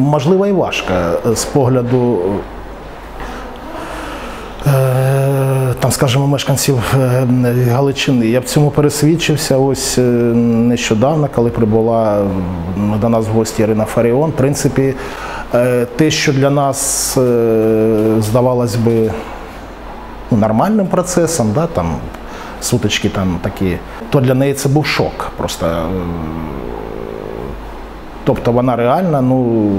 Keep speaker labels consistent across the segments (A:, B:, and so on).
A: Можливо, і важко е, з погляду. е, Там, скажімо, мешканців е, Галичини. Я в цьому пересвідчився ось нещодавно, коли прибула до нас в гості Ірина Фаріон. В принципі, те, що для нас здавалось би ну, нормальним процесом, да, там, сутички там такі, то для неї це був шок. Просто Тобто вона реально ну,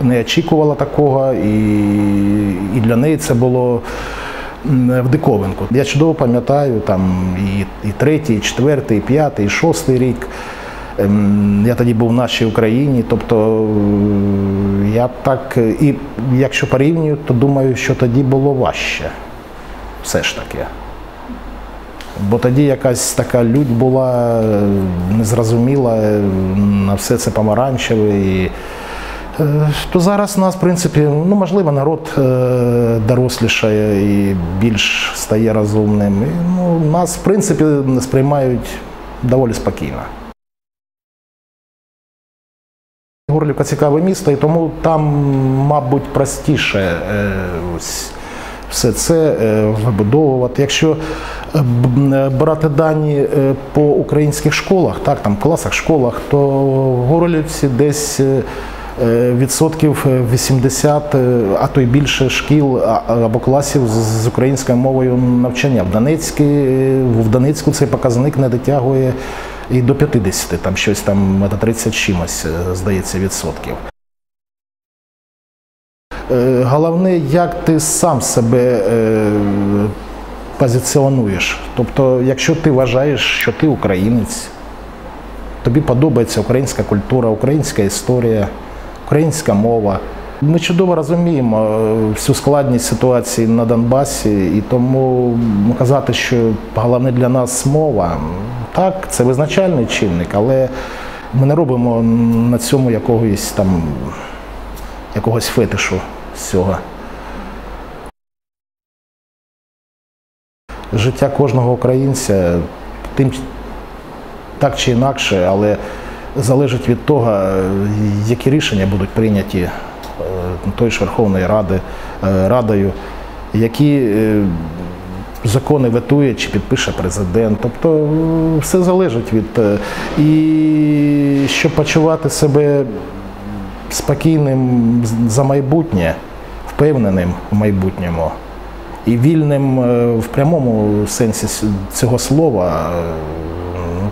A: не очікувала такого, і, і для неї це було в диковинку. Я чудово пам'ятаю там і, і третій, і четвертий, і п'ятий, і шостий рік. Ем, Я тоді був в нашій Україні, тобто е, я так, і якщо порівнюю, то думаю, що тоді було важче. Все ж таки. Бо тоді якась така лють була е, незрозуміла, е, на все це помаранчеве. І, е, то зараз нас, в принципі, ну можливо, народ дорослішає і більш стає розумним. І, ну, нас, в принципі, сприймають доволі спокійно. Горлівка цікаве місто, і тому там, мабуть, простіше ось все це е, вибудовувати. Якщо е, е, брати дані по українських школах, так, там класах, школах, то в Горлівці десь відсотків 80, е, а то й більше шкіл або класів з- українською мовою навчання. В Донецьку, в Донецьку цей показник не дотягує і до 50, там щось там до 30 чимось, здається, відсотків. Е, Головне, як ти сам себе е, позиціонуєш. Тобто, якщо ти вважаєш, що ти українець, тобі подобається українська культура, українська історія, українська мова. Ми чудово розуміємо е, всю складність ситуації на Донбасі, і тому казати, що головне для нас мова, так, це визначальний чинник, але ми не робимо на цьому якогось там якогось фетишу з цього. Життя кожного українця тим так чи інакше, але залежить від того, е, які рішення будуть прийняті е, тої ж Верховної Ради е, Радою, які закони ветує чи підпише президент. Тобто все залежить від і щоб почувати себе спокійним за майбутнє, впевненим в майбутньому і вільним е, в прямому сенсі цього слова. Е,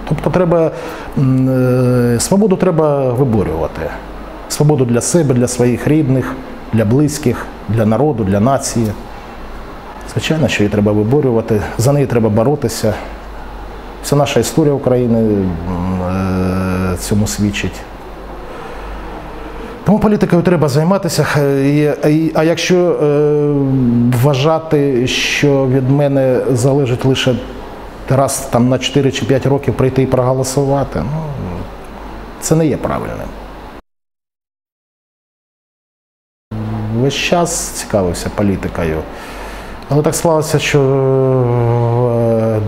A: Тобто треба е, свободу треба виборювати. Свободу для себе, для своїх рідних, для близьких, для народу, для нації. Звичайно, що її треба виборювати, за неї треба боротися. Вся наша історія України цьому свідчить. Тому політикою треба займатися. е, А якщо е, вважати, що від мене залежить лише раз там на 4 чи 5 років прийти і проголосувати, ну, це не є правильним. Весь час цікавився політикою. Але так склалося, що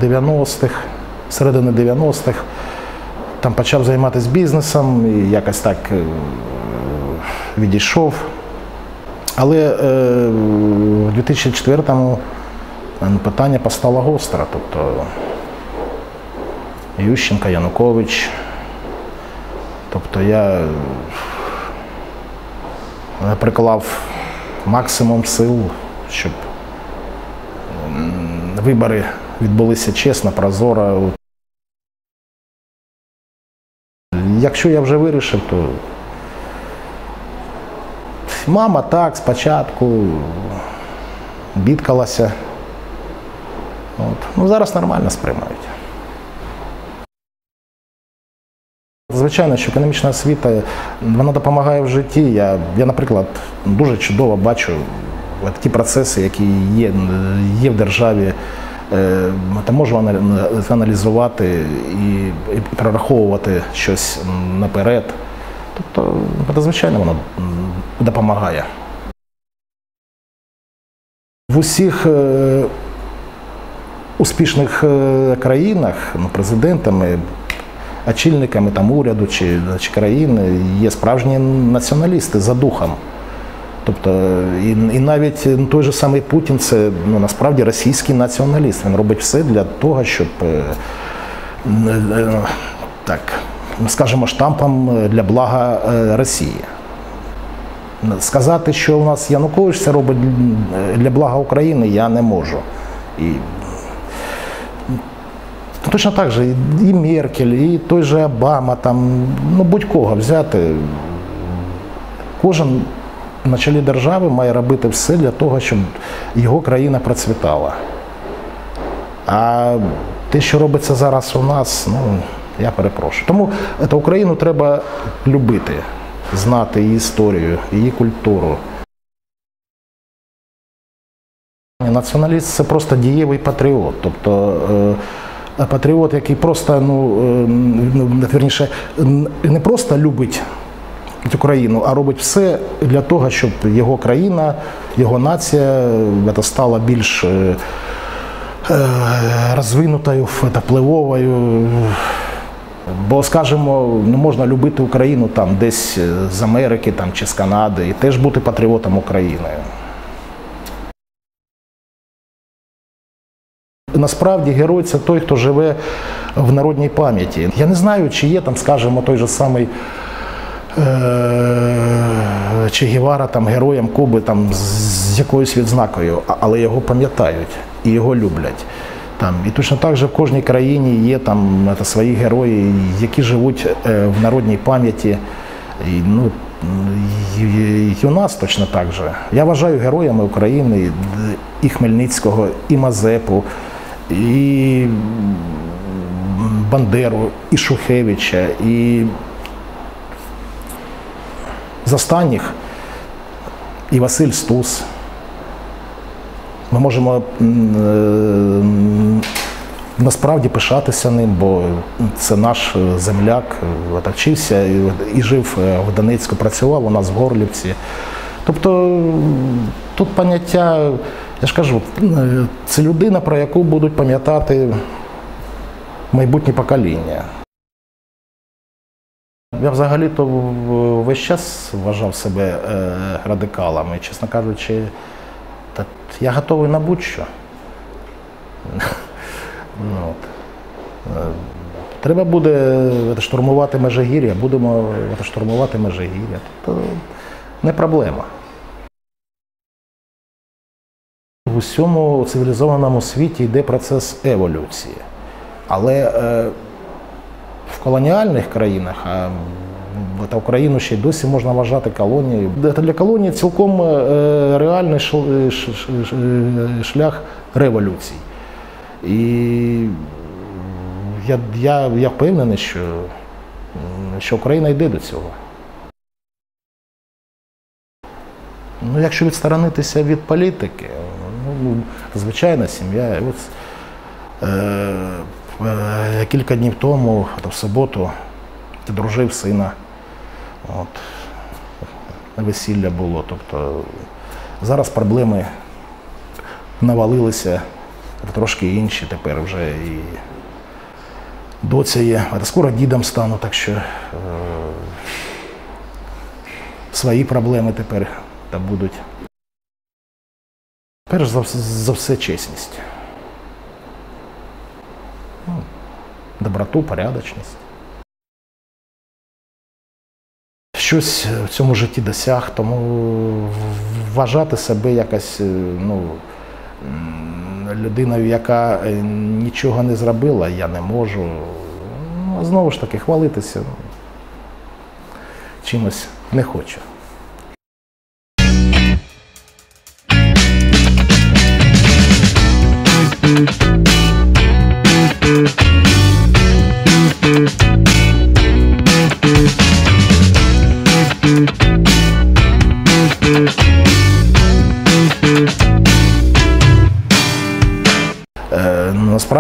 A: в 90-х, середини 90-х, там почав займатися бізнесом і якось так е, відійшов. Але е, в 2004-му е, питання постало гостро. Тобто Ющенка, Янукович. Тобто я е, приклав максимум сил, щоб вибори відбулися чесно, прозоро. Якщо я вже вирішив, то мама так спочатку бідкалася. От. Ну, зараз нормально сприймають. Звичайно, що економічна освіта вона допомагає в житті. Я, я наприклад, дуже чудово бачу ті процеси, які є, є в державі. Е, Та можу аналізувати і, прораховувати щось наперед. Тобто, звичайно, воно допомагає. В усіх е, успішних е, країнах, ну, президентами, очільниками там, уряду чи, чи країни є справжні націоналісти за духом. Тобто, і, і навіть ну, той же самий Путін це ну, насправді російський націоналіст. Він робить все для того, щоб е, е, так, скажімо, штампом для блага е, Росії. Сказати, що у нас Янукович це робить для блага України, я не можу. І Точно так же і Меркель, і той же Обама, там, ну будь-кого взяти. Кожен на чолі держави має робити все для того, щоб його країна процвітала. А те, що робиться зараз у нас, ну я перепрошую. Тому Україну треба любити, знати її історію, її культуру. Націоналіст це просто дієвий патріот. Тобто е, патріот, який просто, ну, е, верніше, не просто любить Україну, а робить все для того, щоб його країна, його нація е, стала більш розвинутою, впливовою. Бо, скажімо, не можна любити Україну там десь з Америки там, чи з Канади і теж бути патріотом України. Насправді герой це той, хто живе в народній пам'яті. Я не знаю, чи є там, скажімо, той же самий е- Че Гевара там героєм Куби там з якоюсь відзнакою, але його пам'ятають і його люблять. Там і точно так же в кожній країні є там це, свої герої, які живуть е, в народній пам'яті. І, ну, і, у нас точно так же. Я вважаю героями України і Хмельницького, і Мазепу, і Бандеру, і Шухевича, і з останніх і Василь Стус. Ми можемо насправді пишатися ним, бо це наш земляк, вчився і жив в Донецьку, працював у нас в Горлівці. Тобто тут поняття, я ж кажу, це людина, про яку будуть пам'ятати майбутні покоління. Я взагалі-то весь час вважав себе радикалом і, чесно кажучи, я готовий на будь-що. Ну, от. Треба буде штурмувати Межигір'я, будемо штурмувати Межигір'я. Тобто не проблема. В усьому цивілізованому світі йде процес еволюції. Але е, в колоніальних країнах, а та Україну ще й досі можна вважати колонією. Для колонії цілком е, реальний шлях революції. І я я, я впевнений, що, що Україна йде до цього. Ну, Якщо відсторонитися від політики, ну, звичайна сім'я. Е, е, Кілька днів тому, в суботу, дружив сина. От, Весілля було. Тобто зараз проблеми навалилися трошки інші тепер вже і доця є, а скоро дідом стану, так що е, свої проблеми тепер та будуть. Перш за, за все чесність. Ну, доброту, порядочність. Щось в цьому житті досяг, тому вважати себе якось, ну людиною, яка е, нічого не зробила, я не можу. Ну, Знову ж таки, хвалитися чимось не хочу.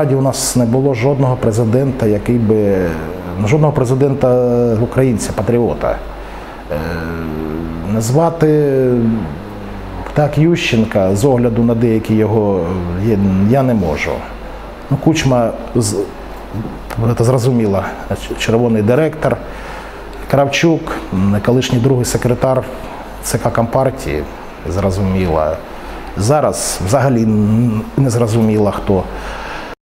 A: Насправді у нас не було жодного президента, який би жодного президента українця, патріота. Назвати так Ющенка з огляду на деякі його я не можу. Ну, Кучма це зрозуміло, червоний директор, Кравчук, колишній другий секретар ЦК Компартії, зрозуміло. Зараз взагалі не зрозуміло хто.